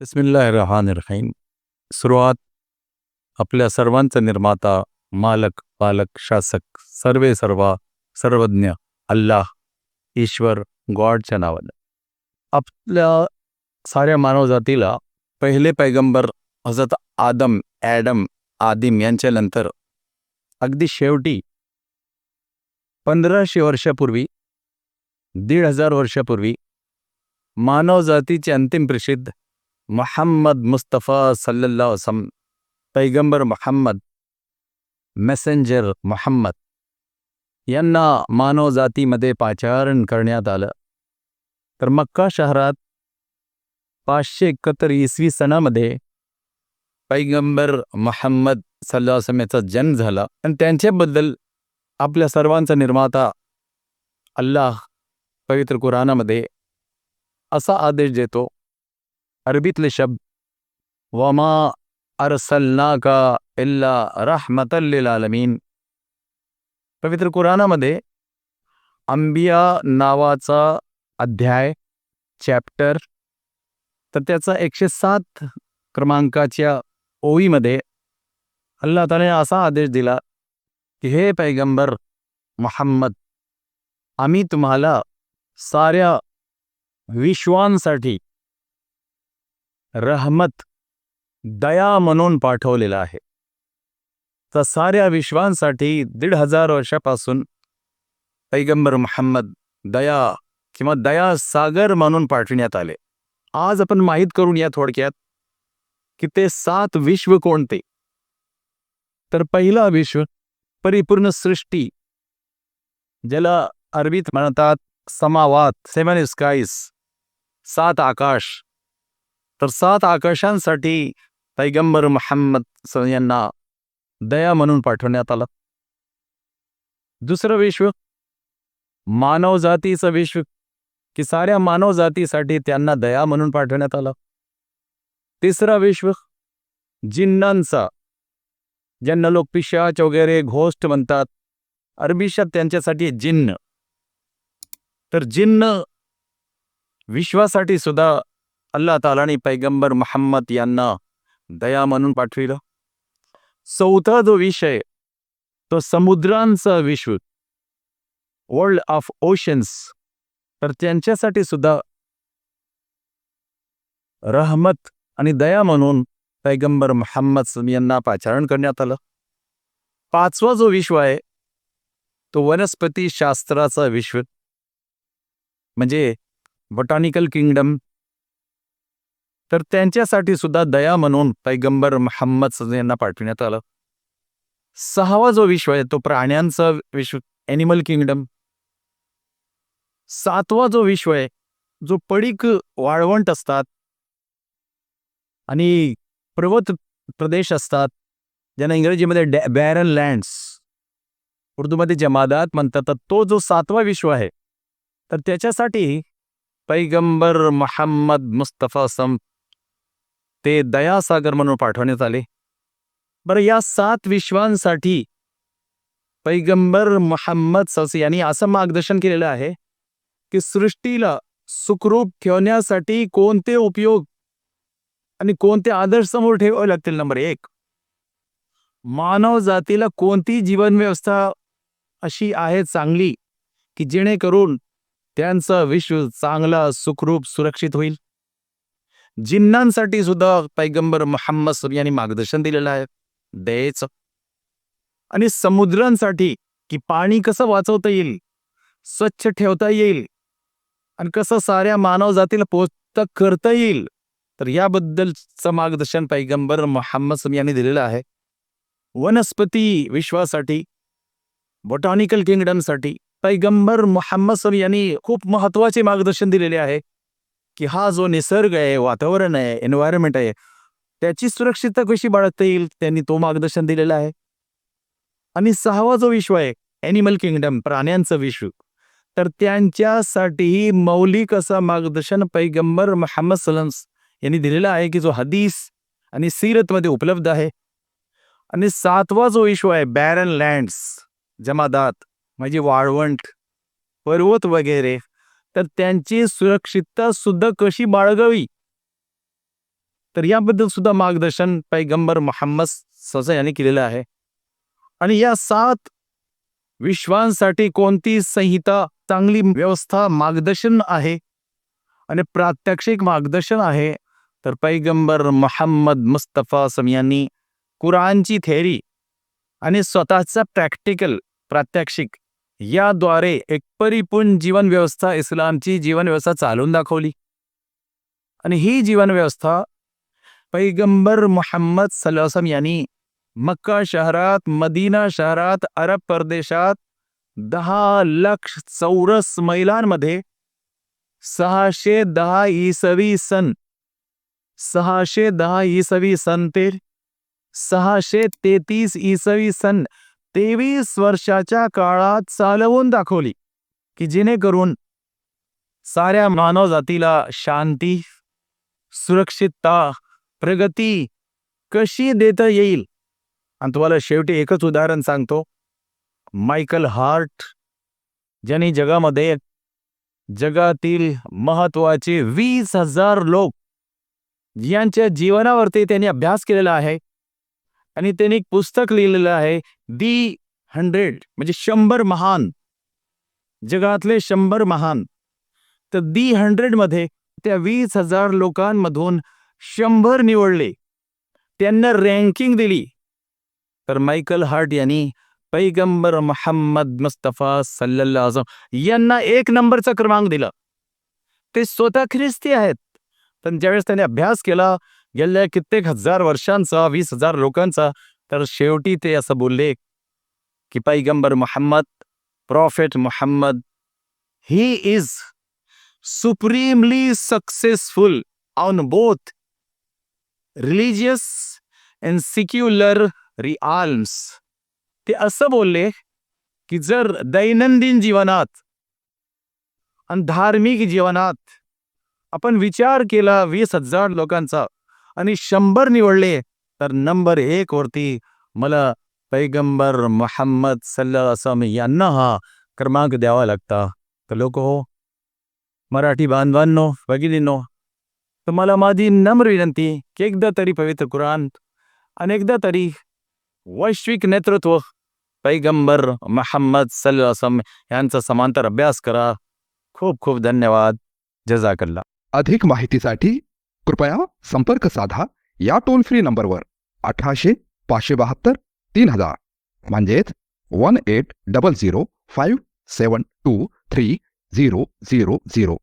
रहीम सुरुवात आपल्या सर्वांचा निर्माता, मालक, पालक, शासक, सर्वे सर्वा, सर्वज्ञ, अल्लाह, ईश्वर, गॉडच्या नावानं. आपल्या साऱ्या मानवजातीला पहिले पैगंबर हज़रत आदम, ॲडम, आदिम यांच्यानंतर अगदी शेवटी पंधराशे वर्षापूर्वी, दीड हज़ार वर्षापूर्वी मानवजातीचे अंतिम प्रसिद्ध मोहम्मद मुस्तफा सल्लल्लाहु अलैहि पैगंबर मोहम्मद मेसेंजर मोहम्मद यांना मानवजातीमध्ये पाचारण करण्यात आलं तर मक्का शहरात पाचशे एकाहत्तर इसवी सणामध्ये पैगंबर मोहम्मद सल्ला याचा जन्म झाला आणि त्यांच्याबद्दल आपल्या सर्वांचा निर्माता अल्लाह पवित्र कुराणामध्ये असा आदेश देतो अरबीतले शब्द वमा अरसल्ला का इल्ला रहमतल्लिल आलमीन पवित्र कुराणामध्ये अंबिया नावाचा अध्याय चॅप्टर तर त्याचा एकशे सात क्रमांकाच्या ओळीमध्ये अल्ला ताने असा आदेश दिला की हे पैगंबर मोहम्मद आम्ही तुम्हाला साऱ्या विश्वांसाठी रहमत दया म्हणून पाठवलेला आहे. तर साऱ्या विश्वांसाठी दीड हजार वर्षापासून पैगंबर मोहम्मद दया किंवा दया सागर म्हणून पाठविण्यात आले. आज आपण माहीत करून या थोडक्यात की ते सात विश्व कोणते? तर पहिला विश्व परिपूर्ण सृष्टी ज्याला अरबीत म्हणतात समावात सेवन स्काईस सात आकाश तर सात आकाशांसाठी पैगंबर मोहम्मद यांना दया म्हणून पाठवण्यात आला. दुसरं विश्व मानवजातीचं विश्व की साऱ्या मानवजातीसाठी त्यांना दया म्हणून पाठवण्यात आला. तिसरा विश्व जिन्नांचा ज्यांना लोक पिशाच वगैरे घोष्ट म्हणतात अरबीशात त्यांच्यासाठी जिन्न. तर जिन्न विश्वासाठी सुद्धा अल्ला तालाने पैगंबर मोहम्मद यांना दया म्हणून पाठविलं. चौथा जो विषय तो समुद्रांचा विश्व वर्ल्ड ऑफ ओशन्स तर त्यांच्यासाठी सुद्धा रहमत आणि दया म्हणून पैगंबर मोहम्मद यांना पाचारण करण्यात आलं. पाचवा जो विश्व आहे तो वनस्पती शास्त्राचा विश्व म्हणजे बॉटॅनिकल किंगडम तर त्यांच्यासाठी सुद्धा दया म्हणून पैगंबर मोहम्मद यांना पाठविण्यात आलं. सहावा जो विश्व आहे तो प्राण्यांचा विश्व ॲनिमल किंगडम सातवा जो विश्व आहे जो पडीक वाळवंट असतात आणि पर्वत प्रदेश असतात ज्यांना इंग्रजीमध्ये डॅ बॅरन लँड्स उर्दूमध्ये जमादात म्हणतात तर तो जो सातवा विश्व आहे तर त्याच्यासाठी पैगंबर मोहम्मद मुस्तफा सम ते दयासागर म्हणून पाठवण्यात आले. बरं या सात विश्वांसाठी पैगंबर मोहम्मद सस यांनी असं मार्गदर्शन केलेलं आहे की सृष्टीला सुखरूप ठेवण्यासाठी कोणते उपयोग आणि कोणते आदर्श समोर ठेवावे लागतील? नंबर एक मानव जातीला कोणती जीवनव्यवस्था अशी आहे चांगली की जेणेकरून त्यांचं विश्व चांगला सुखरूप सुरक्षित होईल? जिन्नांसाठी सुद्धा पैगंबर मोहम्मद यांनी मार्गदर्शन दिलेलं आहे. दयेचं आणि समुद्रांसाठी की पाणी कसं वाचवता येईल स्वच्छ ठेवता येईल आणि कसं साऱ्या मानव जातीला पोचता करता येईल तर याबद्दलचं मार्गदर्शन पैगंबर मोहम्मद यांनी दिलेलं आहे. वनस्पती विश्वासाठी बॉटॉनिकल किंगडमसाठी पैगंबर मोहम्मद यांनी खूप महत्त्वाचे मार्गदर्शन दिलेले आहे. की हा जो निसर्ग आहे वातावरण आहे एन्व्हायरमेंट आहे त्याची सुरक्षितता कशी बाळगता येईल? त्यांनी तो मार्गदर्शन दिलेलं आहे. आणि सहावा जो विश्व आहे ॲनिमल किंगडम प्राण्यांचं विश्व. तर त्यांच्यासाठीही मौलिक असा मार्गदर्शन पैगंबर मोहम्मद सलम्स यांनी दिलेला आहे की जो हदीस आणि सीरतमध्ये उपलब्ध आहे. आणि सातवा जो विश्व आहे बॅरन लँड्स जमादात म्हणजे वाळवंट पर्वत वगैरे तर त्यांची सुरक्षितता सुद्धा कशी बाळगावी? तर याबद्दल सुद्धा मार्गदर्शन पैगंबर मोहम्मद ससा यांनी केलेलं आहे. आणि या सात विश्वांसाठी कोणती संहिता चांगली व्यवस्था मार्गदर्शन आहे? आणि प्रात्यक्षिक मार्गदर्शन आहे? तर पैगंबर मोहम्मद मुस्तफा सम यांनी कुराणची थेरी आणि स्वतःचा प्रॅक्टिकल प्रात्यक्षिक याद्वारे एक परिपूर्ण जीवन व्यवस्था इस्लामची जीवनव्यवस्था चालून दाखवली. आणि ही जीवन व्यवस्था पैगंबर मोहम्मद सल्लासम यांनी मक्का शहरात मदीना शहरात अरब परदेशात दहा लक्ष चौरस मैलांमध्ये सहाशे दहा इसवी सन सहाशे दहा इसवी सन ते सहाशे तेहतीस इसवी सन तेवीस वर्षाच्या काळात चालवून दाखवली की जेणेकरून साऱ्या मानवजातीला शांती सुरक्षितता प्रगती कशी देता येईल? आणि तुम्हाला शेवटी एकच उदाहरण सांगतो. मायकल हार्ट ज्यांनी जगामध्ये जगातील महत्त्वाचे वीस हजार लोक यांच्या जीवनावरती त्यांनी अभ्यास केलेला आहे आणि त्यांनी एक पुस्तक लिहिलेलं आहे दी हंड्रेड म्हणजे शंभर महान. जगातले शंभर महान. तर दी हंड्रेडमध्ये त्या वीस हजार लोकांमधून शंभर निवडले. त्यांना रँकिंग दिली. तर मायकल हार्ट यांनी पैगंबर मोहम्मद मुस्तफा सल्ला आझम यांना एक नंबरचा क्रमांक दिला. ते स्वतः ख्रिस्ती आहेत. पण ज्यावेळेस त्यांनी अभ्यास केला गेल्या कित्येक हजार वर्षांचा वीस हजार लोकांचा तर शेवटी ते असं बोलले की पैगंबर Muhammad prophet Muhammad he is supremely successful on both religious and secular realms ते असं बोलले की जर दैनंदिन जीवनात आणि धार्मिक जीवनात आपण विचार केला वीस हजार लोकांचा आणि शंभर निवडले तर नंबर एक वरती मला पैगंबर मोहम्मद सल्ला असम यांना हा क्रमांक द्यावा लागता. तर लोक हो मराठी बांधवांनो भगिनींनो तर मला माझी नम्र विनंती की एकदा तरी पवित्र कुराण अनेकदा तरी वैश्विक नेतृत्व पैगंबर मोहम्मद सल्ला असम यांचा समांतर अभ्यास करा. खूप खूप धन्यवाद. जजाकल्ला. अधिक माहितीसाठी कृपया संपर्क साधा या टोल फ्री नंबरवर अठराशे पाचशे बहात्तर तीन हजार. म्हणजेच one eight double zero five seven two three zero zero zero